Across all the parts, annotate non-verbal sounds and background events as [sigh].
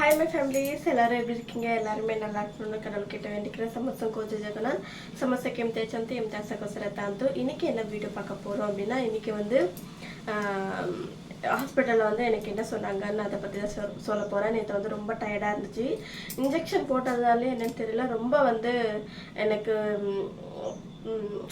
Hi my families எல்லாரும் எப்படி இருக்கீங்க? எல்லாருமே நல்லா இருக்கணும்னு கடவுள் கிட்ட வேண்டிக்கிறேன் சமஸ்தம் கோஜ ஜெகநாத் சமஸ்தக்கு எம் தேச்சந்து எம் தேசகோசர தாந்து இன்னைக்கு என்ன வீடியோ பார்க்க போகிறோம் அப்படின்னா இன்னைக்கு வந்து ஹாஸ்பிட்டலில் வந்து எனக்கு என்ன சொன்னாங்கன்னு அதை பற்றி தான் சொல் சொல்ல போகிறேன் நேற்று வந்து ரொம்ப டயர்டாக இருந்துச்சு. இன்ஜெக்ஷன் போட்டதுனாலே என்னன்னு தெரியல. ரொம்ப வந்து எனக்கு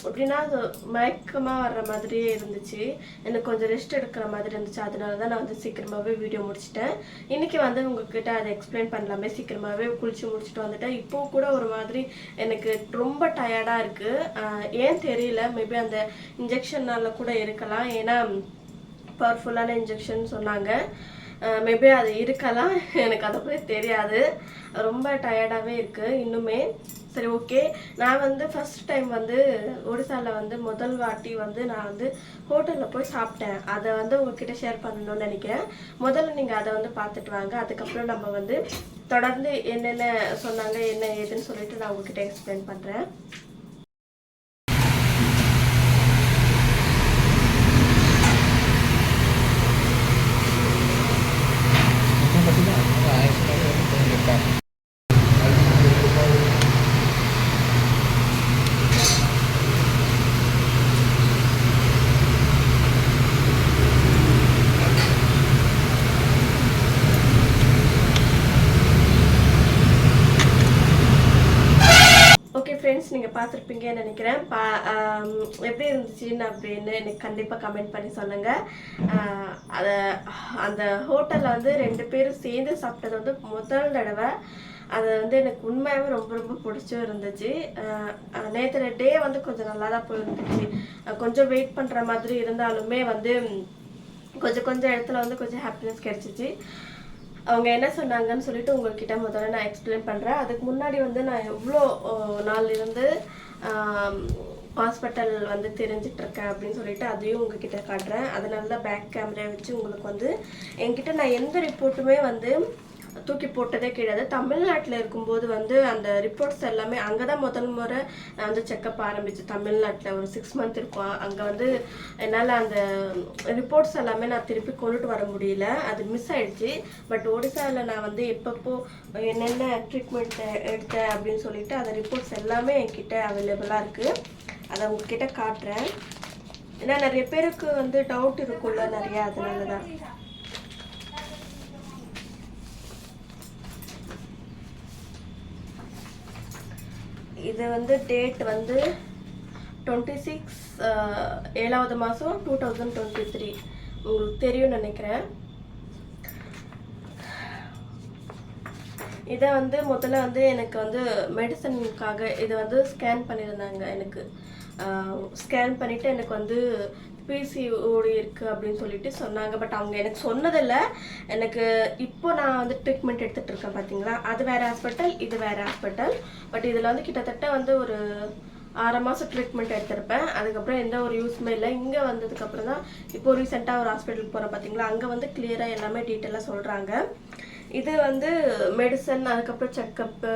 எப்படின்னா அது மயக்கமாக வர்ற மாதிரியே இருந்துச்சு. எனக்கு கொஞ்சம் ரெஸ்ட் எடுக்கிற மாதிரி இருந்துச்சு. அதனால தான் நான் வந்து சீக்கிரமாகவே வீடியோ முடிச்சிட்டேன். இன்னைக்கு வந்து உங்ககிட்ட அதை எக்ஸ்பிளைன் பண்ணலாமே. சீக்கிரமாகவே குளிச்சு முடிச்சுட்டு வந்துட்டேன். இப்போ கூட ஒரு மாதிரி எனக்கு ரொம்ப டயர்டாக இருக்குது ஏன் தெரியல. மேபி அந்த இன்ஜெக்ஷனால கூட இருக்கலாம். ஏன்னா பவர்ஃபுல்லான இன்ஜெக்ஷன் சொன்னாங்க. மேபி அது இருக்கலாம். [laughs] எனக்கு அதை பற்றி தெரியாது. ரொம்ப டயர்டாகவே இருக்குது இன்னுமே. சரி ஓகே நான் வந்து ஃபஸ்ட் டைம் வந்து ஒடிசாவில் வந்து முதல் வாட்டி வந்து நான் வந்து ஹோட்டலில் போய் சாப்பிட்டேன். அதை வந்து உங்ககிட்ட ஷேர் பண்ணணும்னு நினைக்கிறேன். முதல்ல நீங்கள் அதை வந்து பார்த்துட்டு வாங்க. அதுக்கப்புறம் நம்ம வந்து தொடர்ந்து என்னென்ன சொன்னாங்க என்ன ஏதுன்னு சொல்லிட்டு நான் உங்ககிட்ட எக்ஸ்பிளைன் பண்ணுறேன் ஃப்ரெண்ட்ஸ் நீங்கள் பார்த்துருப்பீங்கன்னு நினைக்கிறேன். பா எப்படி இருந்துச்சுன்னு அப்படின்னு எனக்கு கண்டிப்பாக கமெண்ட் பண்ணி சொல்லுங்கள் அதை அந்த ஹோட்டலில் வந்து ரெண்டு பேரும் சேர்ந்து சாப்பிட்டது வந்து முதல் தடவை. அது வந்து எனக்கு உண்மையாகவே ரொம்ப ரொம்ப பிடிச்சும் இருந்துச்சு. நேற்று டே வந்து கொஞ்சம் நல்லா தான் போயிருந்துச்சு. கொஞ்சம் வெயிட் பண்ணுற மாதிரி இருந்தாலுமே வந்து கொஞ்சம் கொஞ்சம் இடத்துல வந்து கொஞ்சம் ஹாப்பினஸ் கிடச்சிச்சு. அவங்க என்ன சொன்னாங்கன்னு சொல்லிட்டு உங்ககிட்ட முதல்ல நான் எக்ஸ்பிளைன் பண்ணுறேன் அதுக்கு முன்னாடி வந்து நான் எவ்வளோ நாள் இருந்து ஹாஸ்பிட்டல் வந்து தெரிஞ்சிட்ருக்கேன் அப்படின்னு சொல்லிட்டு அதையும் உங்ககிட்ட காட்டுறேன். அதனால தான் பேக் கேமரா வச்சு உங்களுக்கு வந்து என்கிட்ட நான் எந்த ரிப்போர்ட்டுமே வந்து தூக்கி போட்டதே கிடையாது. தமிழ்நாட்டில் இருக்கும்போது வந்து அந்த ரிப்போர்ட்ஸ் எல்லாமே அங்கே தான் முதல் முறை நான் வந்து செக்கப் ஆரம்பிச்சு. தமிழ்நாட்டில் ஒரு சிக்ஸ் மந்த் இருக்கும். அங்கே வந்து என்னால் அந்த ரிப்போர்ட்ஸ் எல்லாமே நான் திருப்பி கொண்டுட்டு வர முடியல. அது மிஸ் ஆயிடுச்சு. பட் ஒடிசாவில் நான் வந்து எப்பப்போ என்னென்ன ட்ரீட்மெண்ட் எடுத்தேன் அப்படின்னு சொல்லிட்டு அந்த ரிப்போர்ட்ஸ் எல்லாமே என்கிட்ட அவைலபிளாக இருக்குது அதை உங்ககிட்ட காட்டுறேன். ஏன்னா நிறைய பேருக்கு வந்து டவுட் இருக்கும்ல நிறையா. அதனால தான் இது வந்து டேட் வந்து டுவெண்ட்டி சிக்ஸ் ஏழாவது மாதம் டூ தௌசண்ட் டுவெண்ட்டி த்ரீ உங்களுக்கு தெரியும்னு நினைக்கிறேன். இதை வந்து முதல்ல வந்து எனக்கு வந்து மெடிசனுக்காக இதை வந்து ஸ்கேன் பண்ணியிருந்தாங்க எனக்கு. ஸ்கேன் பண்ணிவிட்டு எனக்கு வந்து பிசிஓடி இருக்குது அப்படின்னு சொல்லிட்டு சொன்னாங்க. பட் அவங்க எனக்கு சொன்னதில்ல. எனக்கு இப்போ நான் வந்து ட்ரீட்மெண்ட் எடுத்துகிட்டு இருக்கேன் பார்த்தீங்களா அது வேறு ஹாஸ்பிட்டல் இது வேறு ஹாஸ்பிட்டல் பட் இதில் வந்து கிட்டத்தட்ட வந்து ஒரு ஆறு மாதம் ட்ரீட்மெண்ட் எடுத்திருப்பேன். அதுக்கப்புறம் எந்த ஒரு யூஸுமே இல்லை. இங்கே வந்ததுக்கப்புறம் தான் இப்போ ரீசெண்டாக ஒரு ஹாஸ்பிட்டலுக்கு போகிறேன் பார்த்தீங்களா அங்கே வந்து கிளியராக எல்லாமே டீட்டெயிலாக சொல்கிறாங்க இது வந்து மெடிசன் அதுக்கப்புறம் செக்கப்பு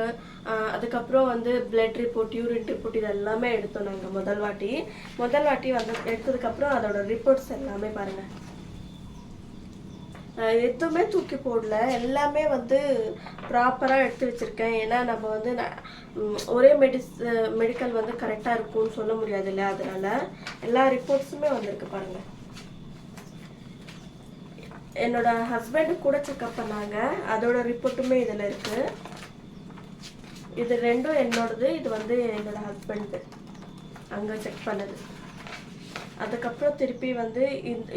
அதுக்கப்புறம் வந்து பிளட் ரிப்போர்ட் யூரின் ரிப்போர்ட் இது எல்லாமே எடுத்தோம் நாங்கள் முதல் வாட்டி. முதல் வாட்டி வந்து எடுத்ததுக்கப்புறம் அதோட ரிப்போர்ட்ஸ் எல்லாமே பாருங்கள் எதுவுமே தூக்கி போடல. எல்லாமே வந்து ப்ராப்பராக எடுத்து வச்சுருக்கேன். ஏன்னா நம்ம வந்து ஒரே மெடிஸ் மெடிக்கல் வந்து கரெக்டாக இருக்கும்னு சொல்ல முடியாது இல்லையா அதனால எல்லா ரிப்போர்ட்ஸுமே வந்திருக்கு பாருங்கள் என்னோட ஹஸ்பண்டு கூட செக்அப் பண்ணாங்க. அதோட ரிப்போர்ட்டுமே இதில் இருக்கு. இது ரெண்டும் என்னோடது இது வந்து என்னோட ஹஸ்பண்டு அங்கே செக் பண்ணது. அதுக்கப்புறம் திருப்பி வந்து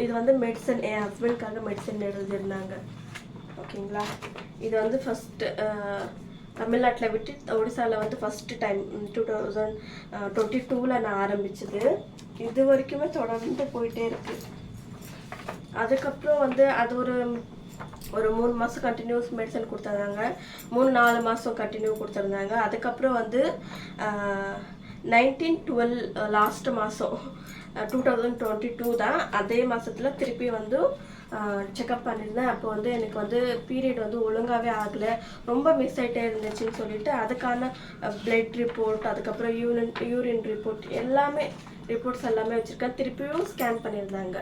இது வந்து மெடிசன் என் ஹஸ்பண்ட்காக மெடிசன் எழுதியிருந்தாங்க. ஓகேங்களா? இது வந்து ஃபஸ்ட்டு தமிழ்நாட்டில் விட்டு ஒடிசாவில் வந்து first time two thousand twenty டூவில் நான் ஆரம்பிச்சது. இது வரைக்குமே தொடர்ந்து போயிட்டே இருக்குது அதுக்கப்புறம் வந்து அது ஒரு ஒரு மூணு மாதம் கண்டினியூஸ் மெடிசன் கொடுத்துருந்தாங்க. மூணு நாலு மாதம் கண்டினியூ கொடுத்துருந்தாங்க. அதுக்கப்புறம் வந்து நைன்டீன் டுவெல் லாஸ்ட் மாதம் டூ தௌசண்ட் டுவெண்ட்டி டூ தான் அதே மாதத்தில் திருப்பி வந்து செக்அப் பண்ணியிருந்தேன். அப்போ வந்து எனக்கு வந்து பீரியட் வந்து ஒழுங்காகவே ஆகலை. ரொம்ப மிஸ் ஆகிட்டே இருந்துச்சுன்னு சொல்லிட்டு அதுக்கான பிளட் ரிப்போர்ட் அதுக்கப்புறம் யூரின் யூரின் ரிப்போர்ட் எல்லாமே ரிப்போர்ட்ஸ் எல்லாமே வச்சுருக்கேன். திருப்பியும் ஸ்கேன் பண்ணியிருந்தாங்க.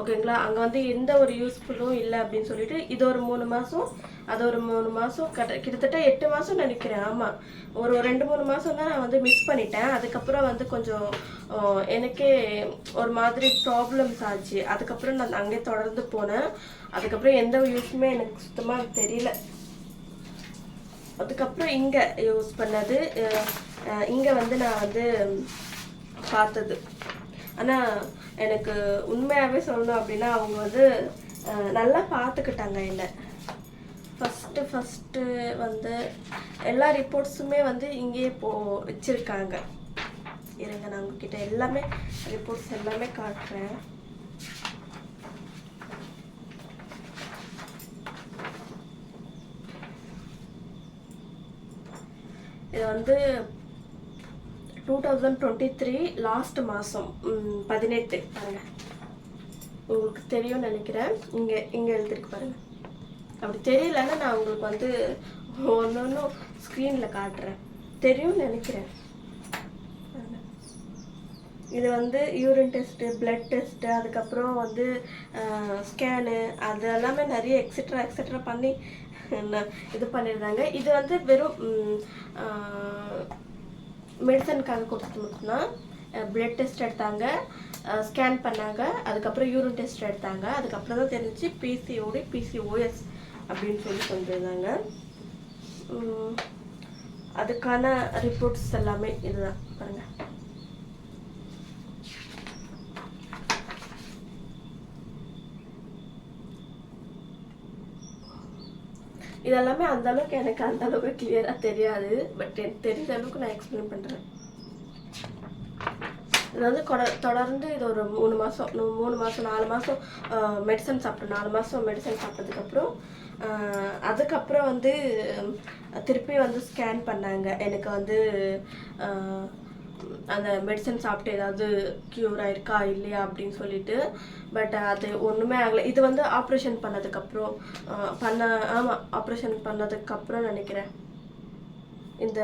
ஓகேங்களா அங்கே வந்து எந்த ஒரு யூஸ்ஃபுல்லும் இல்லை அப்படின்னு சொல்லிட்டு இது ஒரு மூணு மாதம் அது ஒரு மூணு மாதம் கட்ட கிட்டத்தட்ட எட்டு மாதம் நினைக்கிறேன். ஆமாம் ஒரு ரெண்டு மூணு மாதம் தான் நான் வந்து மிஸ் பண்ணிட்டேன். அதுக்கப்புறம் வந்து கொஞ்சம் எனக்கே ஒரு மாதிரி ப்ராப்ளம்ஸ் ஆச்சு. அதுக்கப்புறம் நான் அங்கே தொடர்ந்து போனேன். அதுக்கப்புறம் எந்த யூஸுமே எனக்கு சுத்தமாக தெரியல. அதுக்கப்புறம் இங்கே யூஸ் பண்ணது இங்கே வந்து நான் வந்து பார்த்தது. ஆனால் எனக்கு உண்மையாகவே சொல்லணும் அப்படின்னா அவங்க வந்து நல்லா பார்த்துக்கிட்டாங்க என்னை. ஃபஸ்ட்டு ஃபஸ்ட்டு வந்து எல்லா ரிப்போர்ட்ஸுமே வந்து இங்கேயே போ வச்சுருக்காங்க. இருங்க நான் உங்ககிட்ட எல்லாமே ரிப்போர்ட்ஸ் எல்லாமே காட்டுறேன். இது வந்து two thousand twenty three last மாதம் பதினெட்டு. பாருங்கள் உங்களுக்கு தெரியும்னு நினைக்கிறேன். இங்கே இங்கே எழுதிருக்கு பாருங்கள் அப்படி தெரியலன்னா நான் உங்களுக்கு வந்து ஒன்று ஒன்றும் ஸ்க்ரீனில் காட்டுறேன். தெரியும்னு நினைக்கிறேன். இது வந்து யூரின் டெஸ்ட்டு பிளட் டெஸ்ட்டு அதுக்கப்புறம் வந்து ஸ்கேனு அது எல்லாமே நிறைய எக்ஸெட்ரா எக்ஸெட்ரா பண்ணி நான் இது பண்ணியிருந்தாங்க. இது வந்து வெறும் மெடிசனுக்காக கொடுத்தது மட்டும்தான். பிளட் டெஸ்ட் எடுத்தாங்க. ஸ்கேன் பண்ணாங்க. அதுக்கப்புறம் யூரின் டெஸ்ட் எடுத்தாங்க. அதுக்கப்புறம் தான் தெரிஞ்சு பிசிஓடி பிசிஓஎஸ் அப்படின்னு சொல்லி சொல்லியிருந்தாங்க. அதுக்கான ரிப்போர்ட்ஸ் எல்லாமே இதுதான். பாருங்கள் இதெல்லாமே அந்த அளவுக்கு எனக்கு அந்த அளவுக்கு கிளியரா தெரியாது பட் எனக்கு தெரிஞ்ச அளவுக்கு நான் எக்ஸ்பிளைன் பண்றேன். இது வந்து தொடர்ந்து இது ஒரு மூணு மாதம் மூணு மாதம் நாலு மாதம் மெடிசன் சாப்பிட்டேன் நாலு மாதம் மெடிசன் சாப்பிட்டதுக்கப்புறம் அதுக்கப்புறம் வந்து திருப்பி வந்து ஸ்கேன் பண்ணாங்க. எனக்கு வந்து அந்த மெடிசன் சாப்பிட்டு ஏதாவது க்யூர் ஆயிருக்கா இல்லையா அப்படின்னு சொல்லிட்டு. பட் அது ஒன்றுமே ஆகலை. இது வந்து ஆப்ரேஷன் பண்ணதுக்கப்புறம் பண்ண ஆமாம் ஆப்ரேஷன் பண்ணதுக்கப்புறம் நினைக்கிறேன். இந்த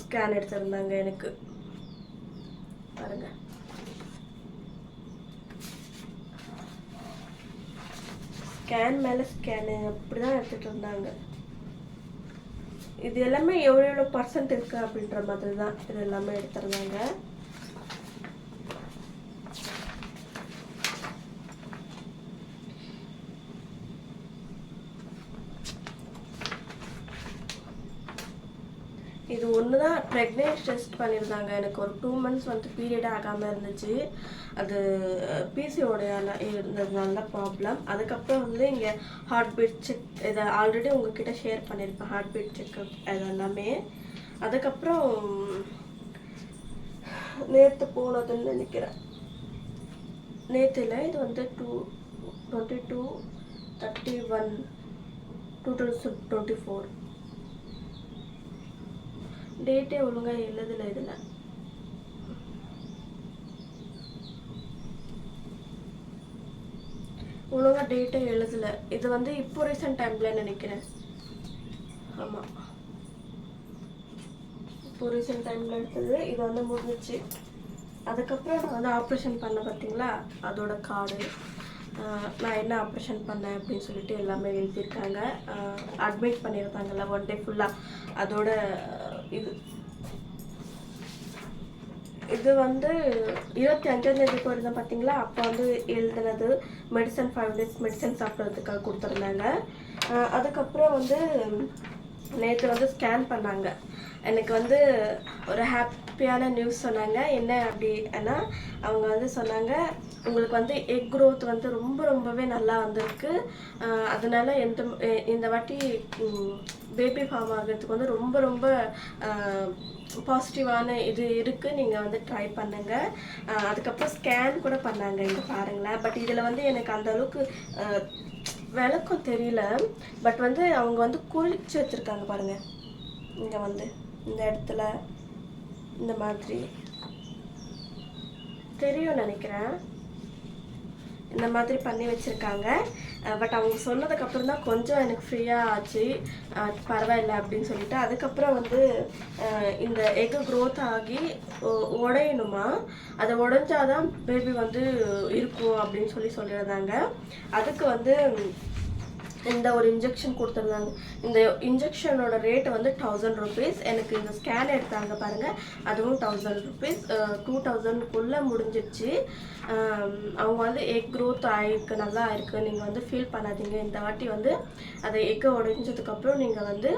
ஸ்கேன் எடுத்திருந்தாங்க எனக்கு. பாருங்க. ஸ்கேன் மேல ஸ்கேனு அப்படிதான் எடுத்துட்டு இருந்தாங்க. இது எல்லாமே எவ்வளோ எவ்வளோ பர்சன்ட் இருக்கு அப்படின்ற மாதிரி தான் இது எல்லாமே எடுத்திருந்தாங்க. இது ஒன்று தான் ப்ரெக்னென்சி டெஸ்ட் பண்ணியிருந்தாங்க. எனக்கு ஒரு டூ மந்த்ஸ் வந்து பீரியட் ஆகாமல் இருந்துச்சு. அது பிசிஓடையால இருந்ததுனால நல்ல ப்ராப்ளம் அதுக்கப்புறம் வந்து இங்கே ஹார்ட் பீட் செக் இதை ஆல்ரெடி உங்ககிட்ட ஷேர் பண்ணியிருப்பேன் ஹார்ட் பீட் செக்அப் இது எல்லாமே. அதுக்கப்புறம் நேற்று போனதுன்னு நினைக்கிறேன். நேற்றுல இது வந்து two twenty two thirty one two thousand twenty four டேட்டே ஒழுங்காக எழுதலை இதில். ஒழுங்காக டேட்டே எழுதலை. இது வந்து இப்போ ரீசெண்ட் டைமில் நினைக்கிறேன். ஆமாம் இப்போ ரீசெண்ட் டைமில் எடுத்தது இது வந்து முடிஞ்சிச்சு. அதுக்கப்புறம் நான் வந்து ஆப்ரேஷன் பண்ண பார்த்தீங்களா அதோட கார்டு. நான் என்ன ஆப்ரேஷன் பண்ணேன் அப்படின்னு சொல்லிட்டு எல்லாமே எழுதியிருக்காங்க. அட்மிட் பண்ணியிருந்தாங்கல்ல ஒன் டே ஃபுல்லாக அதோட இது இது வந்து இருபத்தி அஞ்சாம் தேதி போயிருந்தேன் பார்த்தீங்களா அப்போ வந்து எழுதுனது மெடிசன் ஃபைவ் டேஸ் மெடிசன் சாப்பிட்றதுக்காக கொடுத்துருந்தாங்க. அதுக்கப்புறம் வந்து நேற்று வந்து ஸ்கேன் பண்ணாங்க. எனக்கு வந்து ஒரு ஹாப்பியான நியூஸ் சொன்னாங்க. என்ன அப்படின்னா அவங்க வந்து சொன்னாங்க உங்களுக்கு வந்து எக் க்ரோத் வந்து ரொம்ப ரொம்பவே நல்லா வந்திருக்கு. அதனால எந்த இந்த வாட்டி பேபி ஃபார்ம் ஆகிறதுக்கு வந்து ரொம்ப ரொம்ப பாசிட்டிவான இது இருக்குது நீங்கள் வந்து ட்ரை பண்ணுங்க. அதுக்கப்புறம் ஸ்கேன் கூட பண்ணாங்க. இங்கே பாருங்களேன். பட் இதில் வந்து எனக்கு அந்த அளவுக்கு விளக்கம் தெரியல. பட் வந்து அவங்க வந்து குறிச்சு வச்சுருக்காங்க பாருங்கள் இங்கே வந்து இந்த இடத்துல இந்த மாதிரி. தெரியும் நினைக்கிறேன். இந்த மாதிரி பண்ணி வச்சுருக்காங்க. பட் அவங்க சொன்னதுக்கப்புறம் தான் கொஞ்சம் எனக்கு ஃப்ரீயாக ஆச்சு. பரவாயில்ல அப்படின்னு சொல்லிட்டு அதுக்கப்புறம் வந்து இந்த எக்கு க்ரோத் ஆகி ஒ- உடையணுமா? அதை உடஞ்சாதான் பேபி வந்து இருக்கும் அப்படின்னு சொல்லி சொல்லியிருந்தாங்க. அதுக்கு வந்து இந்த ஒரு இன்ஜெக்ஷன் கொடுத்துருந்தாங்க. இந்த இன்ஜெக்ஷனோட ரேட் வந்து தௌசண்ட் ருபீஸ் எனக்கு இந்த ஸ்கேன் எடுத்தாங்க பாருங்க. அதுவும் தௌசண்ட் ருபீஸ் டூ தௌசண்ட்குள்ளே முடிஞ்சிடுச்சு அவங்க வந்து எக் க்ரோத் ஆயிருக்கு நல்லா ஆயிருக்கு. நீங்கள் வந்து ஃபீல் பண்ணாதீங்க. இந்த வாட்டி வந்து அதை எக்கை உடைஞ்சதுக்கப்புறம் நீங்கள் வந்து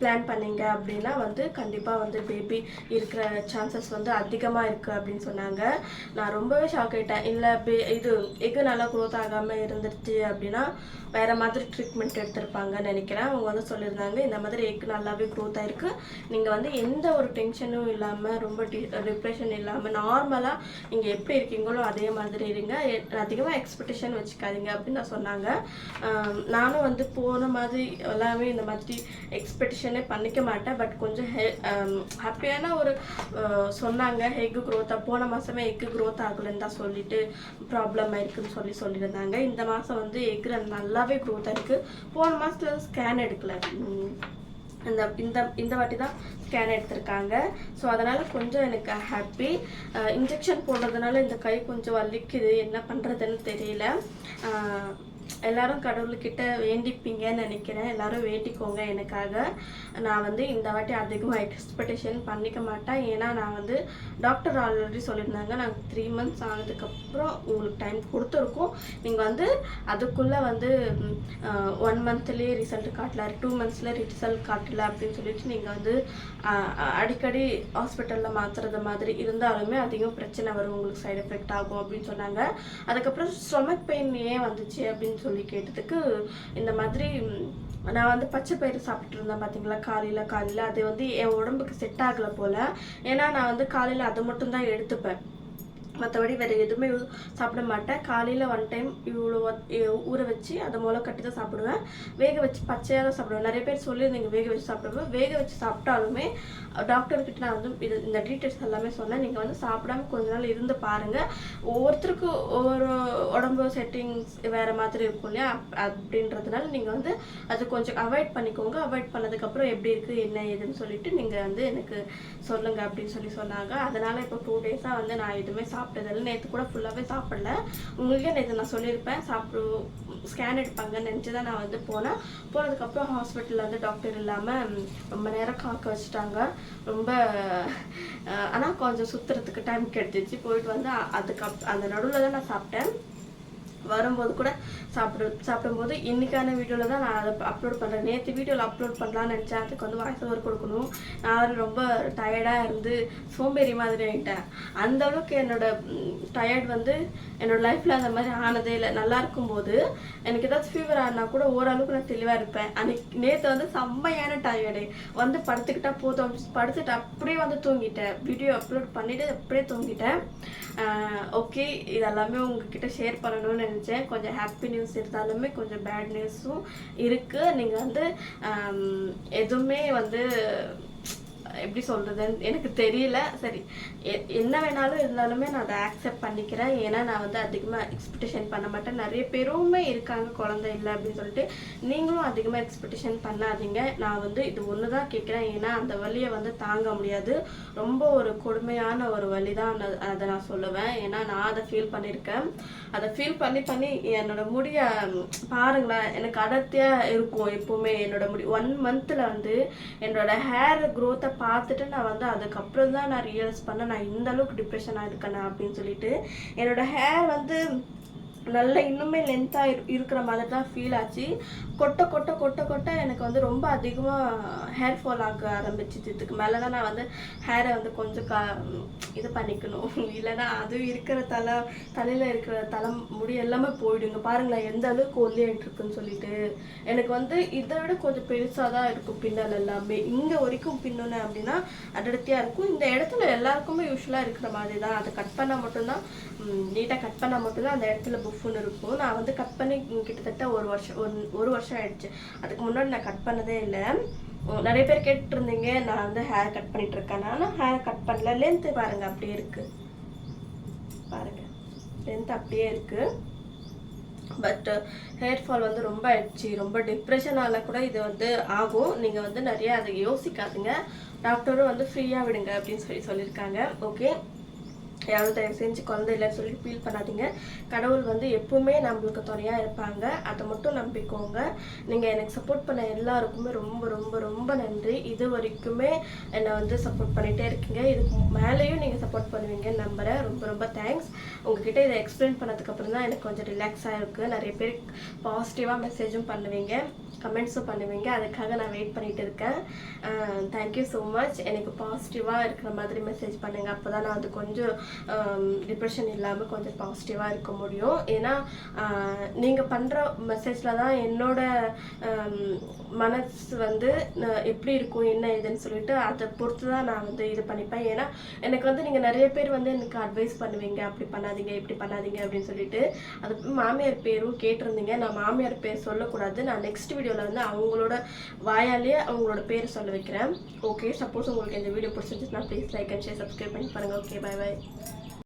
பிளான் பண்ணீங்க அப்படின்னா வந்து கண்டிப்பாக வந்து பேபி இருக்கிற சான்சஸ் வந்து அதிகமாக இருக்குது அப்படின்னு சொன்னாங்க. நான் ரொம்பவே ஷாக் ஆகிட்டேன் இல்லை பே இது எக்கு நல்லா க்ரோத் ஆகாமல் இருந்துருச்சு அப்படின்னா வேறு மாதிரி ட்ரீட்மெண்ட் எடுத்திருப்பாங்கன்னு நினைக்கிறேன். அவங்க வந்து சொல்லியிருந்தாங்க இந்த மாதிரி எக் நல்லாவே க்ரோத் ஆகிருக்கு நீங்கள் வந்து எந்த ஒரு டென்ஷனும் இல்லாமல் ரொம்ப டி டிப்ரெஷன் இல்லாமல் நார்மலாக நீங்கள் எப்படி இருக்கீங்களோ அதே மாதிரி இருங்க. அதிகமாக எக்ஸ்பெக்டேஷன் வச்சுக்காதீங்க அப்படின்னு நான் சொன்னாங்க. நானும் வந்து போன மாதிரி எல்லாமே இந்த மாதிரி எக்ஸ்பெக்டேஷன் பண்ணிக்க மாட்டேன். பட் கொஞ்சம் ஹெ um, ஹாப்பியான ஒரு சொன்னாங்க. எக்கு க்ரோத்தாக போன மாதமே எக்கு க்ரோத் ஆகலைன்னு தான் சொல்லிட்டு ப்ராப்ளம் ஆயிருக்குன்னு சொல்லி சொல்லியிருந்தாங்க. இந்த மாதம் வந்து எக்கு நல்லாவே க்ரோத் ஆயிருக்கு. போன மாதத்துல ஸ்கேன் எடுக்கல. இந்த இந்த இந்த வாட்டி தான் ஸ்கேன் எடுத்திருக்காங்க. ஸோ அதனால் கொஞ்சம் எனக்கு ஹாப்பி இன்ஜெக்ஷன் போடுறதுனால இந்த கை கொஞ்சம் வலிக்குது. என்ன பண்ணுறதுன்னு தெரியல. எல்லாரும் கடவுள்கிட்ட வேண்டிப்பீங்கன்னு நினைக்கிறேன். எல்லாரும் வேண்டிக்கோங்க எனக்காக. நான் வந்து இந்த வாட்டி அதிகமாக எக்ஸ்பெக்டேஷன் பண்ணிக்க மாட்டேன். ஏன்னா நான் வந்து டாக்டர் ஆல்ரெடி சொல்லியிருந்தாங்க. நாங்கள் த்ரீ மந்த்ஸ் ஆனதுக்கப்புறம் உங்களுக்கு டைம் கொடுத்துருக்கோம். நீங்கள் வந்து அதுக்குள்ளே வந்து ஒன் மந்த்லேயே ரிசல்ட் காட்டல. டூ மந்த்ஸில் ரிசல்ட் காட்டல அப்படின்னு சொல்லிட்டு நீங்கள் வந்து அடிக்கடி ஹாஸ்பிட்டலில் மாற்றுறது மாதிரி இருந்தாலுமே அதிகம் பிரச்சனை வரும். உங்களுக்கு சைடு எஃபெக்ட் ஆகும் அப்படின்னு சொன்னாங்க. அதுக்கப்புறம் ஸ்டொமக் பெயின் ஏன் வந்துச்சு அப்படின்னு சொல்லி கேட்டதுக்கு இந்த மாதிரி நான் வந்து பச்சை பயிறு சாப்பிட்டு இருந்தேன் பார்த்தீங்களா காலையில் காலையில். அது வந்து என் உடம்புக்கு செட் ஆகலை போல். ஏன்னா நான் வந்து காலையில் அதை மட்டும் தான் எடுத்துப்பேன். மற்றபடி வேறு எதுவுமே சாப்பிட மாட்டேன். காலையில் ஒன் டைம் இவ்வளோ ஊற வச்சு அதை முளை கட்டி தான் சாப்பிடுவேன். வேக வச்சு பச்சையாக தான் சாப்பிடுவேன். நிறைய பேர் சொல்லியிருந்தீங்க வேக வச்சு சாப்பிடுவேன் வேக வச்சு சாப்பிட்டாலுமே டாக்டர்கிட்ட நான் வந்து இது இந்த டீட்டெயில்ஸ் எல்லாமே சொன்னேன். நீங்கள் வந்து சாப்பிடாம கொஞ்ச நாள் இருந்து பாருங்கள் ஒவ்வொருத்தருக்கும் ஒவ்வொரு உடம்பு செட்டிங்ஸ் வேறு மாதிரி இருக்கும் இல்லையா? அப்- அப்படின்றதுனால நீங்கள் வந்து அது கொஞ்சம் அவாய்ட் பண்ணிக்கோங்க. அவாய்ட் பண்ணதுக்கப்புறம் எப்படி இருக்குது என்ன ஏதுன்னு சொல்லிட்டு நீங்கள் வந்து எனக்கு சொல்லுங்கள் அப்படின்னு சொல்லி சொன்னாங்க. அதனால் இப்போ டூ டேஸாக வந்து நான் எதுவுமே சாப்பிட்டதில்லை. நேற்று கூட ஃபுல்லாகவே சாப்பிடல. உங்களுக்கே நேற்று நான் சொல்லியிருப்பேன் சாப்பிடு ஸ்கேன் எடுப்பாங்கன்னு நினச்சி தான் நான் வந்து போனேன். போனதுக்கப்புறம் ஹாஸ்பிட்டலில் வந்து டாக்டர் இல்லாமல் ரொம்ப நேரம் காக்க வச்சுட்டாங்க. ரொம்ப ஆனால் கொஞ்சம் சுற்றுறதுக்கு டைம் கிடச்சிச்சு போயிட்டு வந்து அதுக்கு அப் அந்த நடுவில் தான் நான் சாப்பிட்டேன். வரும்போது கூட சாப்பிடு சாப்பிடும்போது இன்னைக்கான வீடியோவில் தான் நான் அதை அப்லோட் பண்ணுறேன் நேற்று வீடியோவில் அப்லோட் பண்ணலான்னு நினச்சேன். அதுக்கு வந்து வாய்ஸ் ஓவர் கொடுக்கணும். நான் ரொம்ப டயர்டாக இருந்து சோம்பேறி மாதிரி ஆகிட்டேன் அந்த அளவுக்கு என்னோட டயர்ட் வந்து என்னோடய லைஃப்பில் அந்த மாதிரி ஆனதே இல்லை. நல்லா இருக்கும்போது எனக்கு ஏதாச்சும் ஃபீவர் ஆனால் கூட ஓரளவுக்கு நான் தெளிவாக இருப்பேன். அன்னைக்கு நேற்று வந்து செம்மையான டயர்டு வந்து படுத்துக்கிட்டா போதும். அப்படின்னு படுத்துட்டு அப்படியே வந்து தூங்கிட்டேன். வீடியோ அப்லோட் பண்ணிவிட்டு அப்படியே தூங்கிட்டேன். ஓகே இதெல்லாமே உங்ககிட்ட ஷேர் பண்ணணும்னு நினச்சேன். கொஞ்சம் ஹாப்பி நியூஸ் இருந்தாலுமே கொஞ்சம் பேட் நியூஸும் இருக்குது நீங்கள் வந்து எதுவுமே வந்து எப்படி சொல்கிறதுன்னு எனக்கு தெரியல. சரி என்ன வேணாலும் இருந்தாலுமே நான் அதை ஆக்செப்ட் பண்ணிக்கிறேன். ஏன்னா நான் வந்து அதிகமாக எக்ஸ்பெக்டேஷன் பண்ண மாட்டேன். நிறைய பேருமே இருக்காங்க குழந்தை இல்லை அப்படின்னு சொல்லிட்டு. நீங்களும் அதிகமாக எக்ஸ்பெக்டேஷன் பண்ணாதீங்க. நான் வந்து இது ஒன்று தான் கேட்குறேன். ஏன்னா அந்த வழியை வந்து தாங்க முடியாது. ரொம்ப ஒரு கொடுமையான ஒரு வழி தான் நான் அதை நான் சொல்லுவேன். ஏன்னா நான் அதை ஃபீல் பண்ணியிருக்கேன். அதை ஃபீல் பண்ணி பண்ணி என்னோட முடிய பாருங்களேன் எனக்கு அடர்த்தியாக இருக்கும் எப்போவுமே. என்னோட முடி ஒன் மந்த்தில் வந்து என்னோட ஹேர் க்ரோத்தை பார்த்துட்டு நான் வந்து அதுக்கப்புறம் தான் நான் ரியலைஸ் பண்ணேன் நான் இந்த அளவுக்கு டிப்ரெஷனாக இருக்கேன் அப்படின்னு சொல்லிட்டு. என்னோட ஹேர் வந்து நல்ல இன்னுமே லென்த்தாக இருக்கிற மாதிரி தான் ஃபீல் ஆச்சு. கொட்ட கொட்ட கொட்ட கொட்ட எனக்கு வந்து ரொம்ப அதிகமாக ஹேர் ஃபால் ஆக ஆரம்பிச்சிச்சு இதுக்கு மேலே தான் நான் வந்து ஹேரை வந்து கொஞ்சம் க இது பண்ணிக்கணும். [laughs] இல்லைன்னா அது இருக்கிற தலை தலையில் இருக்கிற தலை முடி எல்லாமே போயிடுங்க பாருங்களேன் எந்த அளவுக்கு ஒல்லியாகிட்டு இருக்குன்னு சொல்லிட்டு. எனக்கு வந்து இதை விட கொஞ்சம் பெருசாக தான் இருக்கும் பின்னல் எல்லாமே. இங்கே வரைக்கும் பின்னணும் அப்படின்னா அடர்த்தியாக இருக்கும். இந்த இடத்துல எல்லாருக்குமே யூஸ்வலாக இருக்கிற மாதிரி தான் அதை கட் பண்ணால் மட்டும்தான் நீட்டாக கட் பண்ணால் மட்டும்தான் அந்த இடத்துல புஃப்னு இருக்கும். நான் வந்து கட் பண்ணி கிட்டத்தட்ட ஒரு வருஷம் ஒரு ஒரு வருஷம் ஆயிடுச்சு. அதுக்கு முன்னாடி நான் கட் பண்ணதே இல்லை. நிறைய பேர் கேட்டுருந்தீங்க நான் வந்து ஹேர் கட் பண்ணிட்டு இருக்கேன். நானும் ஹேர் கட் பண்ணல. லென்த்து பாருங்க அப்படியே இருக்கு. பாருங்க. லென்த் அப்படியே இருக்கு. பட் ஹேர் ஃபால் வந்து ரொம்ப ஆயிடுச்சு. ரொம்ப டிப்ரெஷனால கூட இது வந்து ஆகும். நீங்கள் வந்து நிறைய அதை யோசிக்காதுங்க. டாக்டரும் வந்து ஃப்ரீயாக விடுங்க அப்படின்னு சொல்லி சொல்லியிருக்காங்க. ஓகே யாரும் தயவு செஞ்சு குழந்தை இல்லைன்னு சொல்லி ஃபீல் பண்ணாதீங்க. கடவுள் வந்து எப்பவுமே நம்மளுக்கு துணையாக இருப்பாங்க. அதை மட்டும் நம்பிக்கோங்க. நீங்கள் எனக்கு சப்போர்ட் பண்ண எல்லாருக்குமே ரொம்ப ரொம்ப ரொம்ப நன்றி. இது வரைக்குமே என்னை வந்து சப்போர்ட் பண்ணிகிட்டே இருக்கீங்க. இதுக்கு மேலேயும் நீங்கள் சப்போர்ட் பண்ணுவீங்கன்னு நம்புகிறேன் ரொம்ப ரொம்ப தேங்க்ஸ் உங்ககிட்ட இதை எக்ஸ்பிளைன் பண்ணதுக்கப்புறம் தான் எனக்கு கொஞ்சம் ரிலாக்ஸாக இருக்குது நிறைய பேர் பாசிட்டிவாக மெசேஜும் பண்ணுவீங்க. கமெண்ட்ஸும் பண்ணுவீங்க. அதுக்காக நான் வெயிட் பண்ணிட்டு இருக்கேன். தேங்க்யூ ஸோ மச் எனக்கு பாசிட்டிவாக இருக்கிற மாதிரி மெசேஜ் பண்ணுங்கள் அப்போ தான் நான் வந்து கொஞ்சம் டிப்ரெஷன் இல்லாமல் கொஞ்சம் பாசிட்டிவாக இருக்க முடியும். ஏன்னா நீங்கள் பண்ணுற மெசேஜில் தான் என்னோட மனசு வந்து நான் எப்படி இருக்கும் என்ன ஏதுன்னு சொல்லிட்டு அதை பொறுத்து தான் நான் வந்து இது பண்ணிப்பேன். ஏன்னா எனக்கு வந்து நீங்கள் நிறைய பேர் வந்து எனக்கு அட்வைஸ் பண்ணுவீங்க. அப்படி பண்ணாதீங்க இப்படி பண்ணாதீங்க அப்படின்னு சொல்லிட்டு. அது மாமியார் பேரும் கேட்டிருந்தீங்க. நான் மாமியார் பேர் சொல்லக்கூடாது. நான் நெக்ஸ்ட் வீடியோவில் வந்து அவங்களோட வாயாலேயே அவங்களோட பேர் சொல்ல வைக்கிறேன். ஓகே சப்போஸ் உங்களுக்கு இந்த வீடியோ பிடிச்சிருந்துச்சுன்னா please like and share subscribe பண்ணி பாருங்கள் ஓகே பை பாய்